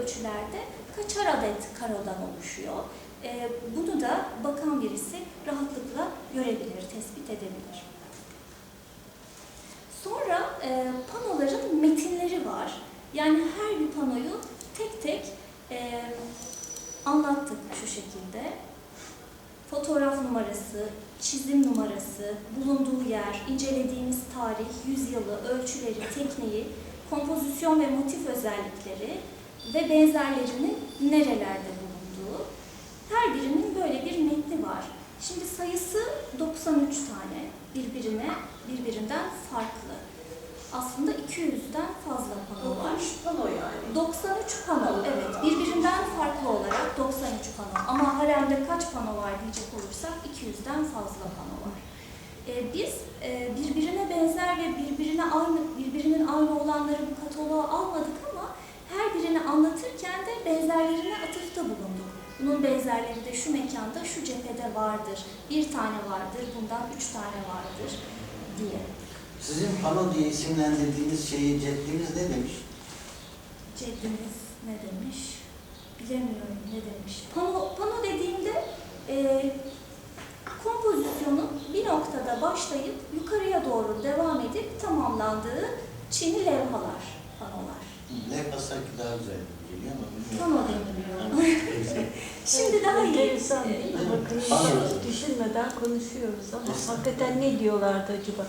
ölçülerde kaçar adet karodan oluşuyor. E, bunu da bakan birisi rahatlıkla görebilir, tespit edebilir. Sonra e, panoların metinleri var. Yani her bir panoyu tek tek e, anlattık şu şekilde. Fotoğraf numarası, çizim numarası, bulunduğu yer, incelediğimiz tarih, yüzyılı, ölçüleri, tekniği, kompozisyon ve motif özellikleri ve benzerlerinin nerelerde bulunduğu. Her birinin böyle bir metni var. Şimdi sayısı 93 tane birbirine, birbirinden farklı. Aslında 200'den fazla pano var. pano yani. 93 pano, evet. Birbirinden farklı olarak 93 pano. Ama haremde kaç pano var diyecek olursak 200'den fazla pano var. Ee, biz e, birbirine benzer ve birbirine aynı, birbirinin aynı olanları bu kataloğa almadık birini anlatırken de benzerlerine atıfta bulunduk. Bunun benzerleri de şu mekanda, şu cephede vardır, bir tane vardır, bundan üç tane vardır diye. Sizin pano diye isimlendirdiğiniz şeyi ceddiniz ne demiş? Ceddimiz ne demiş? Bilemiyorum ne demiş. Pano, pano dediğimde e, kompozisyonun bir noktada başlayıp yukarıya doğru devam edip tamamlandığı çini levhalar, panolar. Levha sanki daha güzel geliyor ama bilmiyorum. deniliyor. Şimdi daha iyi. Enteresan değil mi? Bakın hiç düşünmeden konuşuyoruz ama hakikaten ne diyorlardı acaba?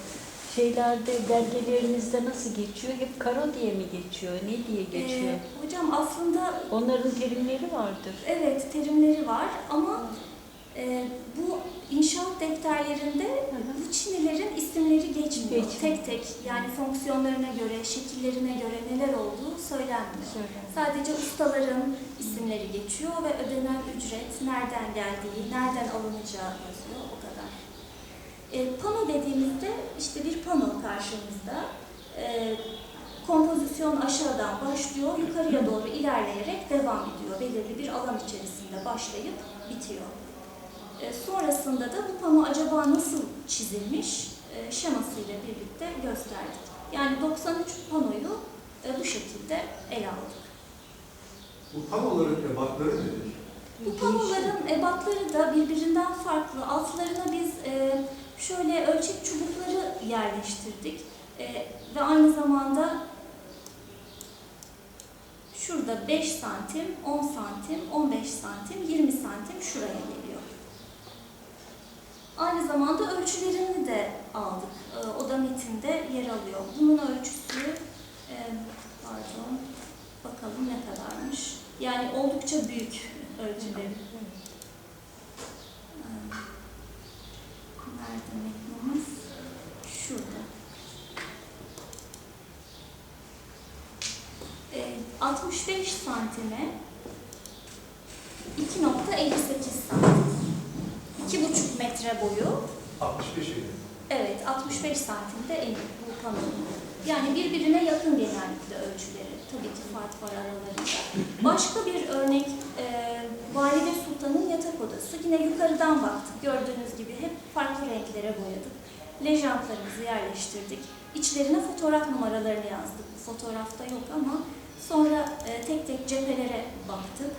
Şeylerde, belgelerinizde nasıl geçiyor? Hep karo diye mi geçiyor? Ne diye geçiyor? E, hocam aslında Onların terimleri vardır. evet terimleri var ama e, bu inşaat defterlerinde. Bu çinilerin isimleri geçmiyor. Geçmiyor. Tek tek yani fonksiyonlarına göre, şekillerine göre neler olduğu söylenmiyor. Söyle. Sadece ustaların isimleri geçiyor ve ödenen ücret, nereden geldiği, nereden alınacağı yazıyor o kadar. E, pano dediğimizde işte bir pano karşımızda. E, kompozisyon aşağıdan başlıyor, yukarıya doğru ilerleyerek devam ediyor. Belirli bir alan içerisinde başlayıp bitiyor. E, sonrasında da bu pano acaba nasıl çizilmiş e, şemasıyla birlikte gösterdik. Yani 93 panoyu e, bu şekilde ele aldık. Bu panoların ebatları nedir? Bu panoların ebatları da birbirinden farklı. Altlarına biz e, şöyle ölçek çubukları yerleştirdik. E, ve aynı zamanda şurada 5 santim, 10 santim, 15 santim, 20 santim şuraya geliyor. Aynı zamanda ölçülerini de aldık. E, o da metinde yer alıyor. Bunun ölçüsü, e, pardon, bakalım ne kadarmış. Yani oldukça büyük ölçüleri. Ee, Nerede metnimiz? Şurada. Ee, 65 santime 2.58 santim. 2,5 metre boyu. 65 idi. Evet, 65 santimde en bu panonun. Yani birbirine yakın genellikle ölçüleri. Tabii ki fark var aralarında. Başka bir örnek, e, Valide Sultan'ın yatak odası. Yine yukarıdan baktık. Gördüğünüz gibi hep farklı renklere boyadık. Lejantlarımızı yerleştirdik. İçlerine fotoğraf numaralarını yazdık. Bu fotoğrafta yok ama sonra e, tek tek cephelere baktık.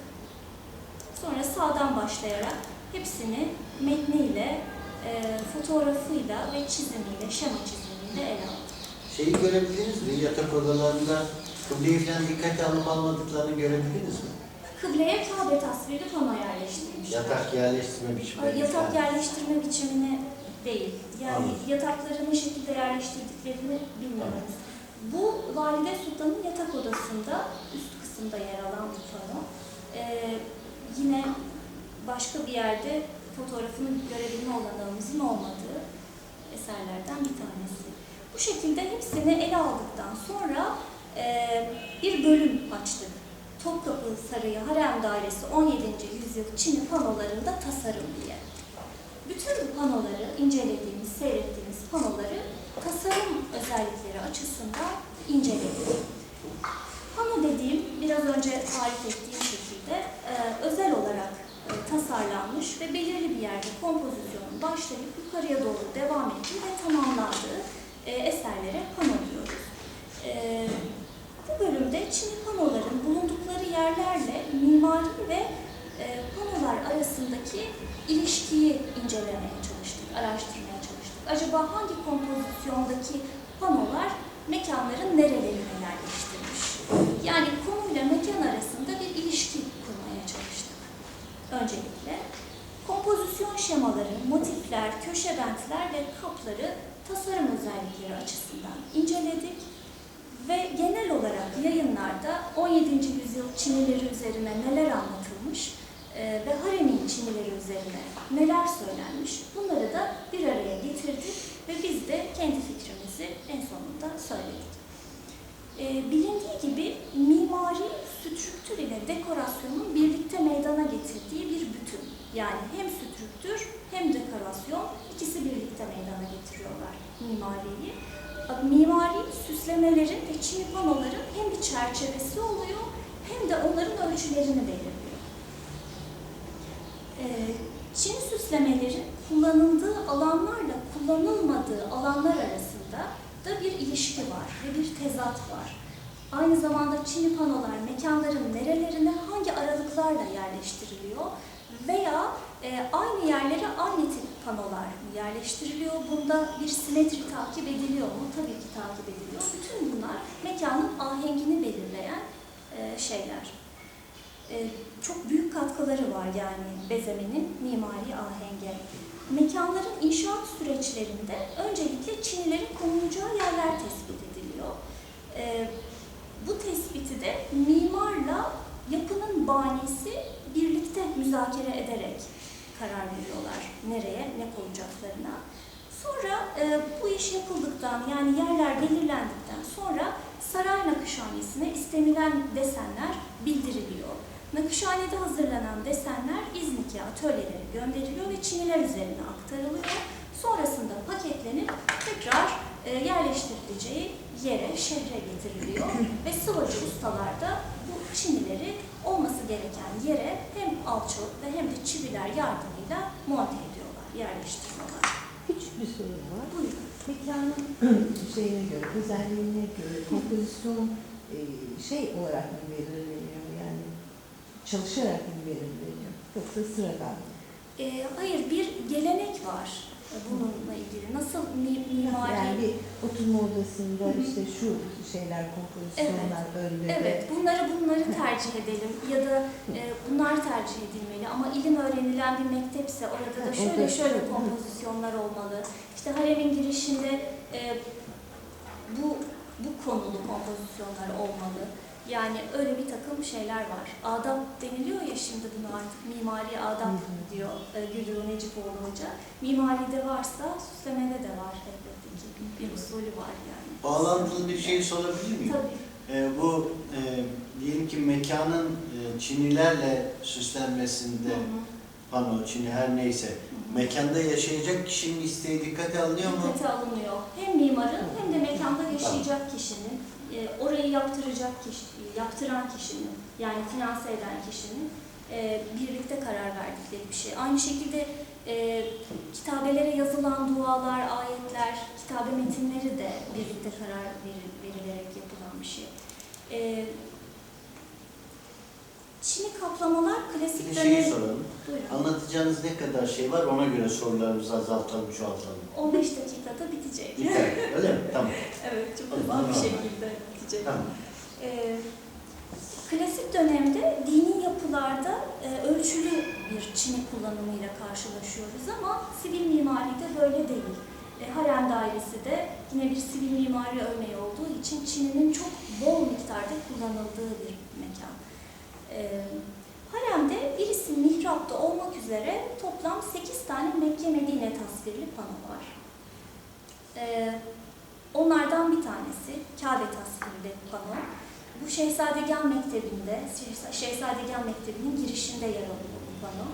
Sonra sağdan başlayarak hepsini metniyle, e, fotoğrafıyla ve çizimiyle, şema çizimiyle ele aldık. Şeyi görebildiniz mi? Yatak odalarında kıbleyi falan dikkate alıp almadıklarını görebildiniz mi? Kıbleye Kabe tasvirli pano yerleştirmişler. Yatak yerleştirme biçimleri. Yatak yerleştirme biçimini değil. Yani Anladım. yatakları ne şekilde yerleştirdiklerini bilmiyoruz. Bu Valide Sultan'ın yatak odasında üst kısımda yer alan bir pano. Ee, yine başka bir yerde fotoğrafını görebilme olanağımızın olmadığı eserlerden bir tanesi. Bu şekilde hepsini ele aldıktan sonra e, bir bölüm açtık. Topkapı Sarayı Harem Dairesi 17. yüzyıl Çin'i panolarında tasarım diye. Bütün bu panoları incelediğimiz, seyrettiğimiz panoları tasarım özellikleri açısından inceledik. Pano dediğim biraz önce tarif ettiğim şekilde e, özel olarak tasarlanmış ve belirli bir yerde kompozisyonun başlayıp yukarıya doğru devam ettiği ve tamamlandığı e, eserlere pano diyoruz. E, bu bölümde Çin'i panoların bulundukları yerler mimari ve e, panolar arasındaki ilişkiyi incelemeye çalıştık, araştırmaya çalıştık. Acaba hangi kompozisyondaki panolar mekanların nerelerine yerleştirmiş? Yani konuyla mekan arasında bir ilişki kurmaya çalıştık. Öncelikle kompozisyon şemaları, motifler, köşe bentler ve kapları tasarım özellikleri açısından inceledik ve genel olarak yayınlarda 17. yüzyıl Çinileri üzerine neler anlatılmış e, ve Haremin Çinileri üzerine neler söylenmiş bunları da bir araya getirdik ve biz de kendi fikrimizi en sonunda söyledik. E, bilindiği gibi mimari strüktür ile dekorasyonun birlikte meydana getirdiği bir bütün. Yani hem strüktür hem dekorasyon ikisi birlikte meydana getiriyorlar mimariyi. Mimari süslemelerin ve çini panoların hem bir çerçevesi oluyor hem de onların ölçülerini belirliyor. Ee, Çin süslemelerin kullanıldığı alanlarla kullanılmadığı alanlar arasında da bir ilişki var ve bir tezat var. Aynı zamanda Çin'i panolar mekanların nerelerine hangi aralıklarla yerleştiriliyor veya e, aynı yerlere aynı tip panolar yerleştiriliyor? Bunda bir simetri takip ediliyor mu? Tabii ki takip ediliyor. Bütün bunlar mekanın ahengini belirleyen e, şeyler. E, çok büyük katkıları var yani bezemenin mimari ahenge. Mekanların inşaat süreçlerinde öncelikle Çinilerin konulacağı yerler tespit ediliyor. E, bu tespiti de mimarla yapının banisi birlikte müzakere ederek karar veriyorlar nereye, ne koyacaklarına. Sonra e, bu iş yapıldıktan yani yerler belirlendikten sonra saray nakışhanesine istenilen desenler bildiriliyor. Nakışhanede hazırlanan desenler İznik'e atölyelere gönderiliyor ve Çiniler üzerine aktarılıyor. Sonrasında paketlenip tekrar e, yerleştirileceği yere, şehre getiriliyor ve sıvacı ustalar da bu çinileri olması gereken yere hem alçı ve hem de çiviler yardımıyla monte ediyorlar, yerleştiriyorlar. Küçük bir soru var. Buyurun. Mekanın şeyine göre, özelliğine göre kompozisyon e, şey olarak mı belirleniyor yani çalışarak mı belirleniyor yoksa sıradan mı? E, hayır, bir gelenek var bununla ilgili. Nasıl mi- mimari... Yani bir oturma odasında Hı hı. işte şu şeyler kompozisyonlar böyle Evet, bunları bunları tercih edelim ya da e, bunlar tercih edilmeli ama ilim öğrenilen bir mektepse orada da şöyle şöyle kompozisyonlar olmalı. İşte haremin girişinde e, bu bu konulu kompozisyonlar olmalı. Yani öyle bir takım şeyler var. Adap deniliyor ya şimdi bunu artık mimari adap diyor e, Gülru Necipoğlu Hoca. Mimaride varsa süslemede de var elbette ki. Bir usulü var yani. Bağlantılı bir şey sorabilir miyim? Tabii. Ee, bu e, diyelim ki mekanın e, çinilerle süslenmesinde Hı hı. pano, çini her neyse mekanda yaşayacak kişinin isteği dikkate alınıyor mu? Dikkate alınıyor. Hem mimarın hem de mekanda yaşayacak kişinin, e, orayı yaptıracak kişi, yaptıran kişinin, yani finanse eden kişinin e, birlikte karar verdikleri bir şey. Aynı şekilde e, kitabelere yazılan dualar, ayetler, kitabe metinleri de birlikte karar veri- verilerek yapılan bir şey. E, Çini kaplamalar Bir klasik de şeyi dönem... soralım. Buyurun. Anlatacağınız ne kadar şey var ona göre sorularımızı azaltalım, çoğaltalım. 15 dakikada bitecek. Biter, öyle mi? Tamam. Evet, çok Tamam, hızlı bir tamam. şekilde bitecek. tamam. Ee, klasik dönemde dini yapılarda e, ölçülü bir çini kullanımıyla karşılaşıyoruz ama sivil mimaride böyle değil. E, harem dairesi de yine bir sivil mimari örneği olduğu için çininin çok bol miktarda kullanıldığı bir haremde birisi mihrapta olmak üzere toplam 8 tane Mekke Medine tasvirli pano var. E, onlardan bir tanesi Kabe tasvirli pano. Bu Şehzadegah Mektebi'nde, Şehza- Şehzadegah Mektebi'nin girişinde yer alıyor bu pano.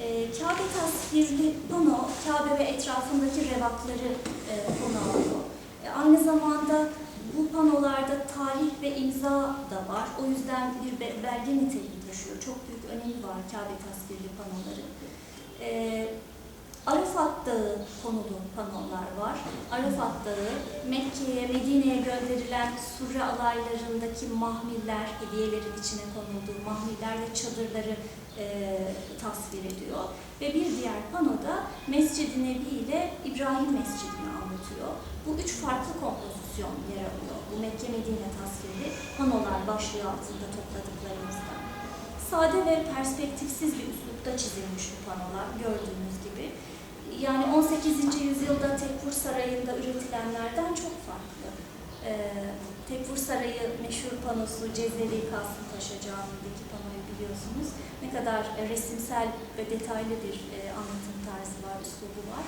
Ee, Kabe tasvirli pano, Kabe ve etrafındaki revakları e, konu alıyor. E, aynı zamanda bu panolarda tarih ve imza da var. O yüzden bir be- belge niteliği taşıyor. Çok büyük önemi var Kabe tasvirli panoların. E, Arafat Dağı konulu panolar var. Arafat Dağı, Mekke'ye, Medine'ye gönderilen surre alaylarındaki mahmiller, hediyelerin içine konulduğu mahmiller ve çadırları e, tasvir ediyor. Ve bir diğer panoda Mescid-i Nebi ile İbrahim Mescidini anlatıyor. Bu üç farklı kompozisyon yer alıyor. Bu Mekke Medine tasviri panolar başlığı altında topladıklarımızda. Sade ve perspektifsiz bir üslupta çizilmiş bu panolar gördüğünüz gibi. Yani 18. yüzyılda Tekfur Sarayı'nda üretilenlerden çok farklı. Ee, Tekfur Sarayı meşhur panosu Cezeri Kasım Paşa Camii'deki panoyu biliyorsunuz. Ne kadar e, resimsel ve detaylı bir e, anlatım tarzı var, üslubu var.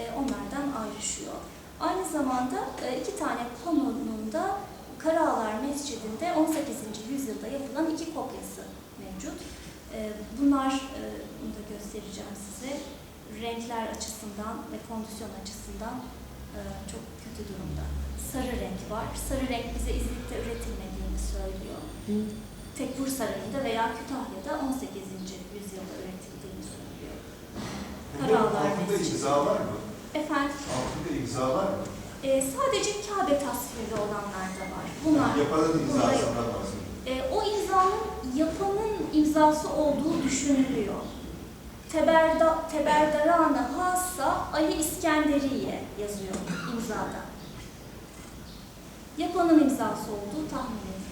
E, onlardan ayrışıyor. Aynı zamanda e, iki tane panonun da Karaağlar Mescidi'nde 18. yüzyılda yapılan iki kopyası mevcut. E, Bunlar, e, bunu da göstereceğim size, renkler açısından ve kondisyon açısından çok kötü durumda. Sarı renk var. Sarı renk bize İzmit'te üretilmediğini söylüyor. Tekfur Sarayı'nda veya Kütahya'da 18. yüzyılda üretildiğini söylüyor. Karaağlar Mescidi. imza var mı? Efendim, Altında imza var mı? e, sadece Kabe tasvirli olanlar da var. Bunlar Yapanın Bunda yok. imzasından bahsediyorum. E, o imzanın yapanın imzası olduğu düşünülüyor. Teberda, Teberdaran-ı Hassa Ali İskenderiye yazıyor imzada. Yapanın imzası olduğu tahmin ediliyor.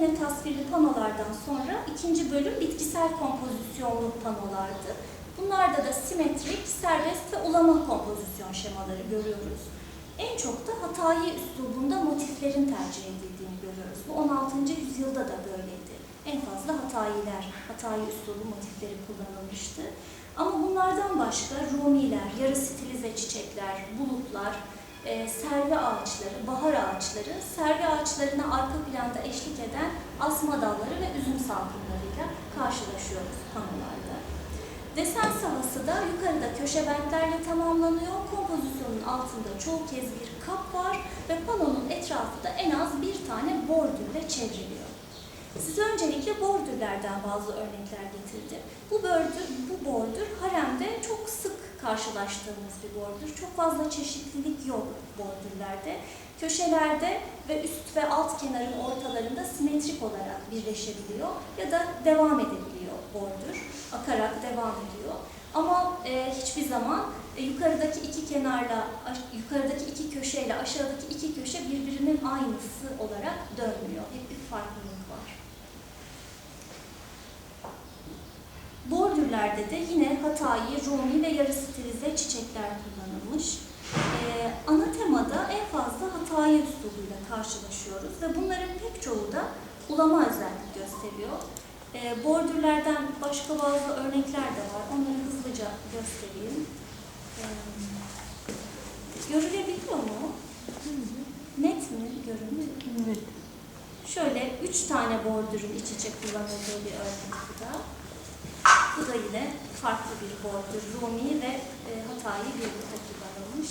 Medine tasvirli panolardan sonra ikinci bölüm bitkisel kompozisyonlu panolardı. Bunlarda da simetrik, serbest ve ulama kompozisyon şemaları görüyoruz. En çok da Hatayi üslubunda motiflerin tercih edildiğini görüyoruz. Bu 16. yüzyılda da böyleydi. En fazla Hatayiler, Hatayi üslubu motifleri kullanılmıştı. Ama bunlardan başka Rumiler, yarı stilize çiçekler, bulutlar, e, servi ağaçları, bahar ağaçları, servi ağaçlarına arka planda eşlik eden asma dalları ve üzüm salkımlarıyla karşılaşıyoruz panolarda. Desen sahası da yukarıda köşe bentlerle tamamlanıyor. Kompozisyonun altında çoğu kez bir kap var ve panonun etrafı da en az bir tane bordürle çevriliyor. Size öncelikle bordürlerden bazı örnekler getirdim. Bu bordür, bu bordür haremde çok sık karşılaştığımız bir bordür. Çok fazla çeşitlilik yok bordürlerde. Köşelerde ve üst ve alt kenarın ortalarında simetrik olarak birleşebiliyor ya da devam edebiliyor bordür. Akarak devam ediyor. Ama e, hiçbir zaman e, yukarıdaki iki kenarla, yukarıdaki iki köşeyle aşağıdaki iki köşe birbirinin aynısı olarak dönmüyor. Hep bir farklılık var. Bordürlerde de yine Hatayi, Rumi ve yarı stilize çiçekler kullanılmış. Ee, ana temada en fazla Hatayi üslubuyla karşılaşıyoruz ve bunların pek çoğu da ulama özellik gösteriyor. Ee, bordürlerden başka bazı örnekler de var. Onları hızlıca göstereyim. Ee, görülebiliyor mu? Net mi görüntü? Evet. Şöyle üç tane bordürün iç içe kullanıldığı bir örnek bu da. Bu da yine farklı bir bordür. Rumi ve e, Hatayi birlikte kullanılmış.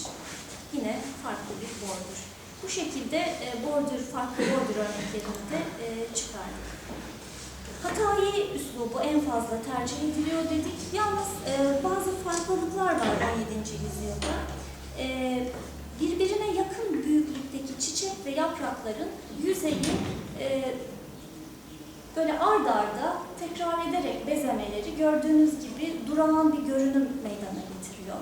Yine farklı bir bordür. Bu şekilde e, bordür, farklı bordür örneklerini de e, çıkardık. Hatayi üslubu en fazla tercih ediliyor dedik. Yalnız e, bazı farklılıklar var 17. yüzyılda. E, birbirine yakın büyüklükteki çiçek ve yaprakların yüzeyi e, böyle ard arda tekrar ederek bezemeleri gördüğünüz gibi durağan bir görünüm meydana getiriyor.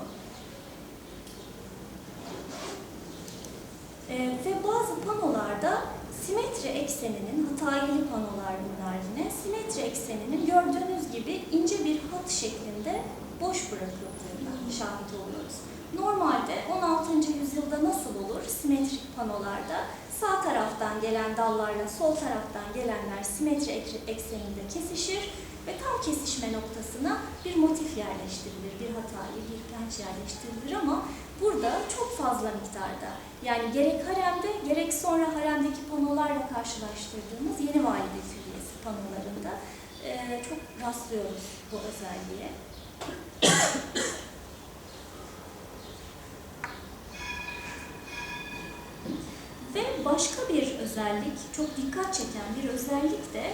Ee, ve bazı panolarda simetri ekseninin, hatayeli panolar bunlar yine, simetri ekseninin gördüğünüz gibi ince bir hat şeklinde boş bırakıldığına şahit oluyoruz. Normalde 16. yüzyılda nasıl olur simetrik panolarda? Sağ taraftan gelen dallarla sol taraftan gelenler simetri ek- ekseninde kesişir ve tam kesişme noktasına bir motif yerleştirilir, bir hatayı, bir penç yerleştirilir ama burada çok fazla miktarda yani gerek haremde gerek sonra haremdeki panolarla karşılaştırdığımız yeni valide külliyesi panolarında çok rastlıyoruz bu özelliğe. Başka bir özellik, çok dikkat çeken bir özellik de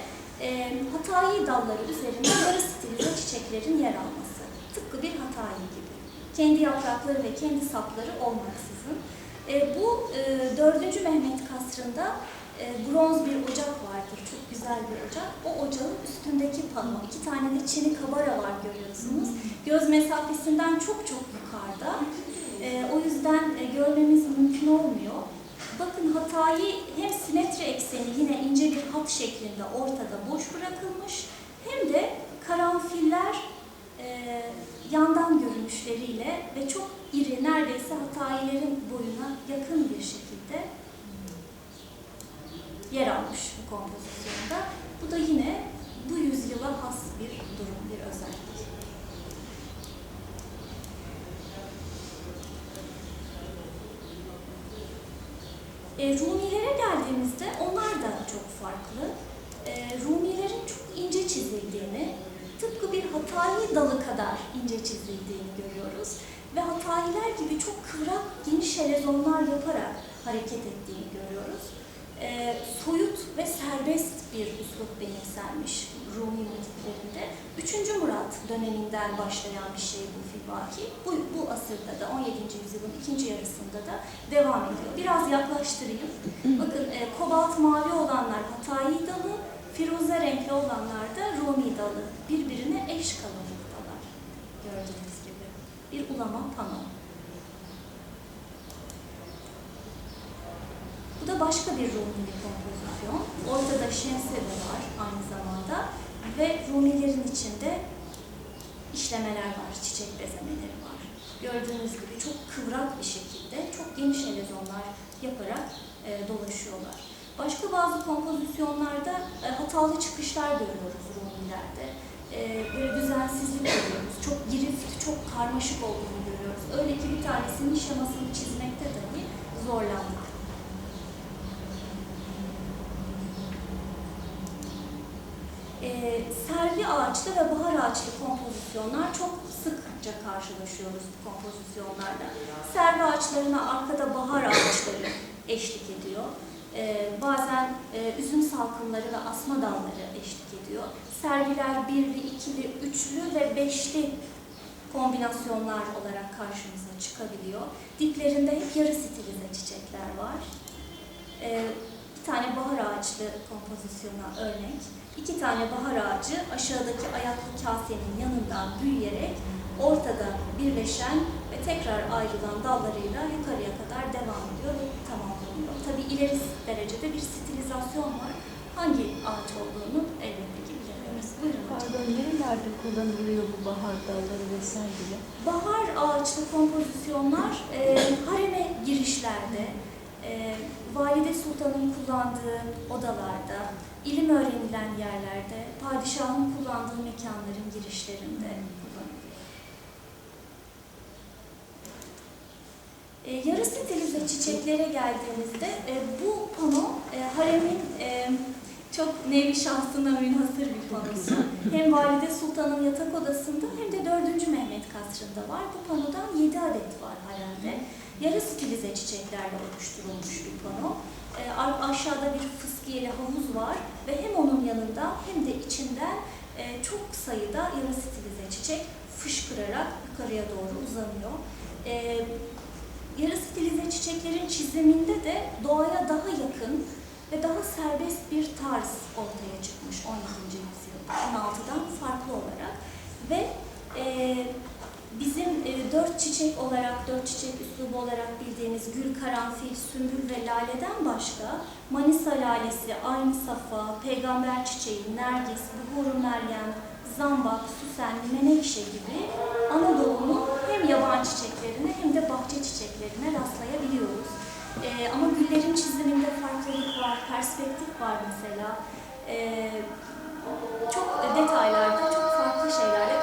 e, hatayi dalları üzerinde yarı stilize çiçeklerin yer alması. Tıpkı bir hatayi gibi. Kendi yaprakları ve kendi sapları olmaksızın. E, bu e, 4. Mehmet Kasrı'nda e, bronz bir ocak vardır. Çok güzel bir ocak. O ocağın üstündeki pano. iki tane de çini kabara var görüyorsunuz. Göz mesafesinden çok çok yukarıda. E, o yüzden e, görmemiz mümkün olmuyor. Bakın hatayı hem simetri ekseni yine ince bir hat şeklinde ortada boş bırakılmış hem de karanfiller e, yandan görünüşleriyle ve çok iri neredeyse hatayilerin boyuna yakın bir şekilde yer almış bu kompozisyonda. Bu da yine bu yüzyıla has bir durum, bir özellik. E, Rumilere geldiğimizde onlar da çok farklı. E, Rumilerin çok ince çizildiğini, tıpkı bir hatayi dalı kadar ince çizildiğini görüyoruz. Ve hatayiler gibi çok kıvrak, geniş helezonlar yaparak hareket ettiğini görüyoruz. E, soyut ve serbest bir üslup benimsenmiş Rumi motiflerinde. 3. Murat döneminden başlayan bir şey bu filbaki. Bu, bu asırda da 17. yüzyılın ikinci yarısında da devam ediyor. Biraz yaklaştırayım. Bakın e, kobalt mavi olanlar Hatayi dalı, firuze renkli olanlar da Rumi dalı. Birbirine eş kalınlıktalar. Gördüğünüz gibi. Bir ulama pano. Bu da başka bir Rumi kompozisyon. Ortada şemsiye de var aynı zamanda. Ve Rumilerin içinde işlemeler var, çiçek bezemeleri var. Gördüğünüz gibi çok kıvrak bir şekilde, çok geniş helezonlar yaparak e, dolaşıyorlar. Başka bazı kompozisyonlarda e, hatalı çıkışlar görüyoruz Rumilerde. E, böyle düzensizlik görüyoruz. Çok girift, çok karmaşık olduğunu görüyoruz. Öyle ki bir tanesinin şemasını çizmekte dahi zorlandık. E, servi ağaçlı ve bahar ağaçlı kompozisyonlar çok sıkça karşılaşıyoruz bu kompozisyonlarda. Servi ağaçlarına arkada bahar ağaçları eşlik ediyor. E, bazen e, üzüm salkımları ve asma dalları eşlik ediyor. Serviler birli, ikili, üçlü ve beşli kombinasyonlar olarak karşımıza çıkabiliyor. Diplerinde hep yarı stilize çiçekler var. E, bir tane bahar ağaçlı kompozisyona örnek. İki tane bahar ağacı aşağıdaki ayaklı kasenin yanından büyüyerek ortada birleşen ve tekrar ayrılan dallarıyla yukarıya kadar devam ediyor ve tamamlanıyor. Tabi ileri derecede bir stilizasyon var. Hangi ağaç olduğunu elbette ki bilemiyoruz. Buyurun. Pardon nerelerde kullanılıyor bu bahar dalları vesaire? Bahar ağaçlı kompozisyonlar e, hareme girişlerde, e, Valide Sultan'ın kullandığı odalarda, ilim öğrenilen yerlerde, padişahın kullandığı mekanların girişlerinde kullanılıyor. E, yarı stilize çiçeklere geldiğimizde e, bu pano e, haremin e, çok nevi şahsına münhasır bir panosu. Hem Valide Sultan'ın yatak odasında hem de 4. Mehmet Kasrı'nda var. Bu panodan 7 adet var haremde. Yarı stilize çiçeklerle oluşturulmuş bir pano. E, aşağıda bir fıskiyeli havuz var ve hem onun yanında hem de içinden e, çok sayıda yarı stilize çiçek fışkırarak yukarıya doğru uzanıyor. E, yarı stilize çiçeklerin çiziminde de doğaya daha yakın ve daha serbest bir tarz ortaya çıkmış 17. yüzyılda 16'dan farklı olarak ve e, bizim e, dört çiçek olarak, dört çiçek üslubu olarak bildiğimiz gül, karanfil, sümbül ve laleden başka Manisa lalesi, aynı safa, peygamber çiçeği, nergis, buhuru meryem, zambak, süsen, menekşe gibi Anadolu'nun hem yaban çiçeklerine hem de bahçe çiçeklerine rastlayabiliyoruz. Ee, ama güllerin çiziminde farklılık var, perspektif var mesela. Ee, çok detaylarda çok farklı şeylerle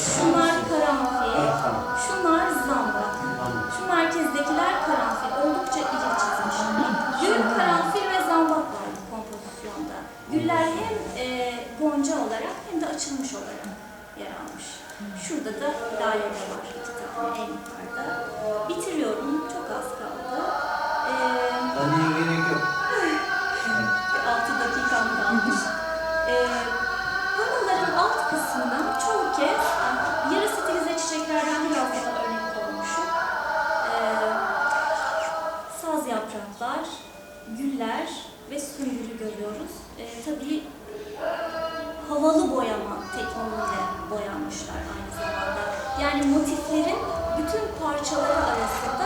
şunlar karanfil, şunlar zambak. Şu merkezdekiler karanfil. Oldukça iri çizmiş. Gül, karanfil ve zambak vardı kompozisyonda. Güller hem e, gonca olarak hem de açılmış olarak yer almış. Şurada da lale var. iki tane en yukarıda. Bitiriyorum. Güller ve sümbülü görüyoruz. Ee, tabii havalı boyama tekniğiyle boyanmışlar aynı zamanda. Yani motiflerin bütün parçaları arasında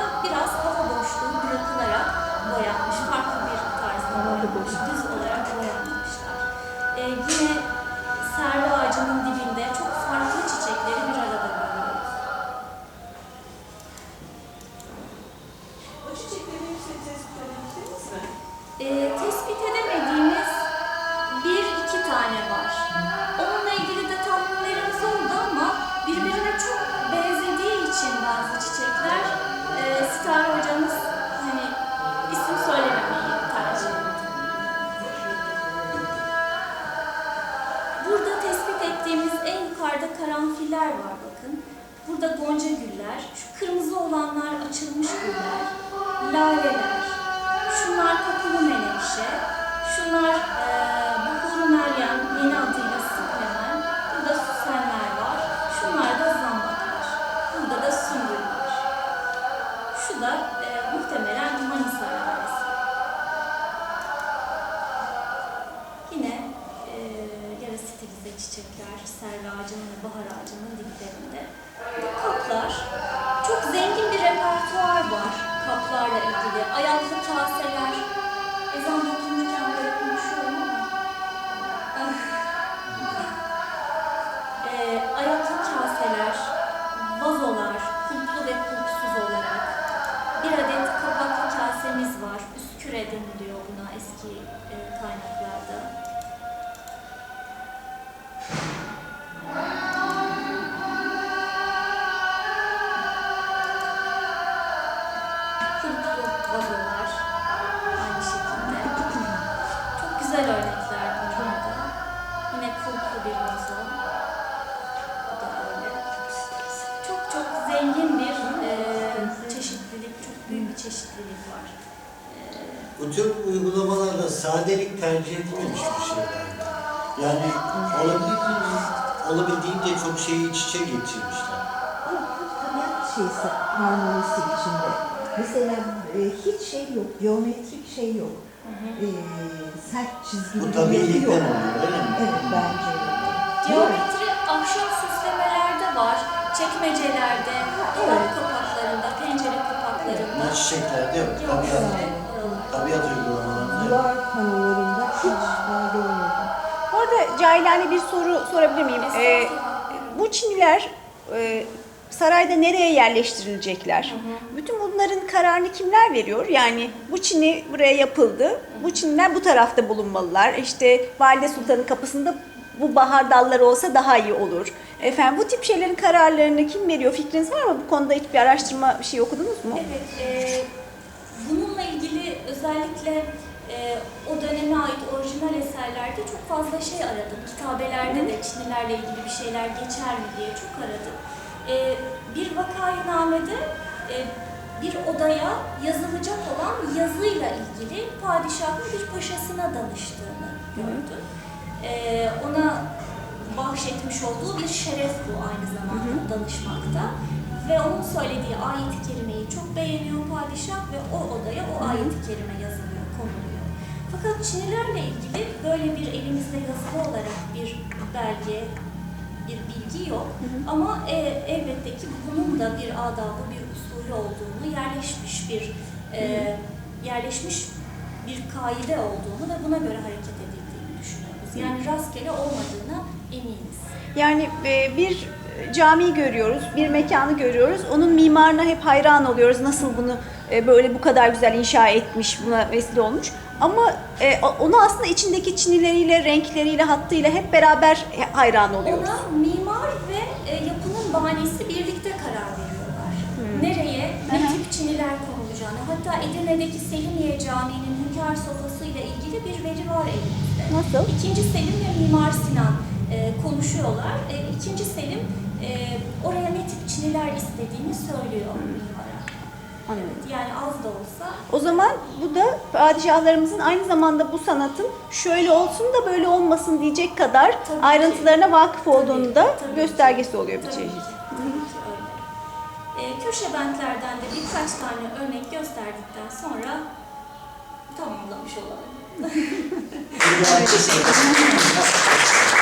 Yani olabildiğince, olabildiğince çok şeyi iç içe geçirmişler. Şeysi, harmonisi içinde. Mesela e, hiç şey yok, geometrik şey yok. E, sert çizgili Bu tabiilikten yok. oluyor öyle mi? Evet bence. Geometri ahşap süslemelerde var, çekmecelerde, dolap Evet. kapaklarında, pencere kapaklarında. Çiçeklerde yok. Tabiat, tabiat uygulamalarında. Duvar panolarında. Arada cahilane bir soru sorabilir miyim? Ee, bu Çinliler e, sarayda nereye yerleştirilecekler? Bütün bunların kararını kimler veriyor? Yani bu Çin'i buraya yapıldı. Bu Çinliler bu tarafta bulunmalılar. İşte Valide Sultan'ın kapısında bu bahar dalları olsa daha iyi olur. Efendim bu tip şeylerin kararlarını kim veriyor? Fikriniz var mı? Bu konuda hiçbir araştırma bir şey okudunuz mu? Evet, e, bununla ilgili özellikle e, o döneme ait orijinal eserlerde çok fazla şey aradım. Kitabelerde de Çinlilerle ilgili bir şeyler geçer mi diye çok aradım. E, bir vakainamede e, bir odaya yazılacak olan yazıyla ilgili padişahın bir paşasına danıştığını gördüm. E, ona bahşetmiş olduğu bir şeref bu aynı zamanda danışmakta. Ve onun söylediği ayet-i kerimeyi çok beğeniyor padişah ve o odaya o ayet-i kerime yazılıyor. Fakat Çinlilerle ilgili böyle bir elimizde yazılı olarak bir belge bir bilgi yok. Ama e, elbette ki bunun da bir adabı, bir usulü olduğunu, yerleşmiş bir e, yerleşmiş bir kaide olduğunu ve buna göre hareket edildiğini düşünüyoruz. Yani rastgele olmadığına eminiz. Yani e, bir cami görüyoruz, bir mekanı görüyoruz. Onun mimarına hep hayran oluyoruz. Nasıl bunu e, böyle bu kadar güzel inşa etmiş, buna vesile olmuş. Ama e, onu aslında içindeki çinileriyle, renkleriyle, hattıyla hep beraber hayran oluyoruz. Ona mimar ve e, yapının bahanesi birlikte karar veriyorlar. Nereye, ne hı. tip çiniler konulacağını. Hatta Edirne'deki Selimiye Camii'nin hünkâr sofrası ile ilgili bir veri var elimizde. Nasıl? İkinci Selim ve Mimar Sinan e, konuşuyorlar. E, İkinci Selim e, oraya ne tip çiniler istediğini söylüyor mimara. Anladım. Yani az da olsa O zaman bu da padişahlarımızın aynı zamanda bu sanatın şöyle olsun da böyle olmasın diyecek kadar Tabii ki. ayrıntılarına vakıf olduğunu Tabii da ki, tabii ki. göstergesi oluyor bir Tabii çeşit. ki, tabii ki öyle. E, köşe bentlerden de birkaç tane örnek gösterdikten sonra tamamlamış olalım.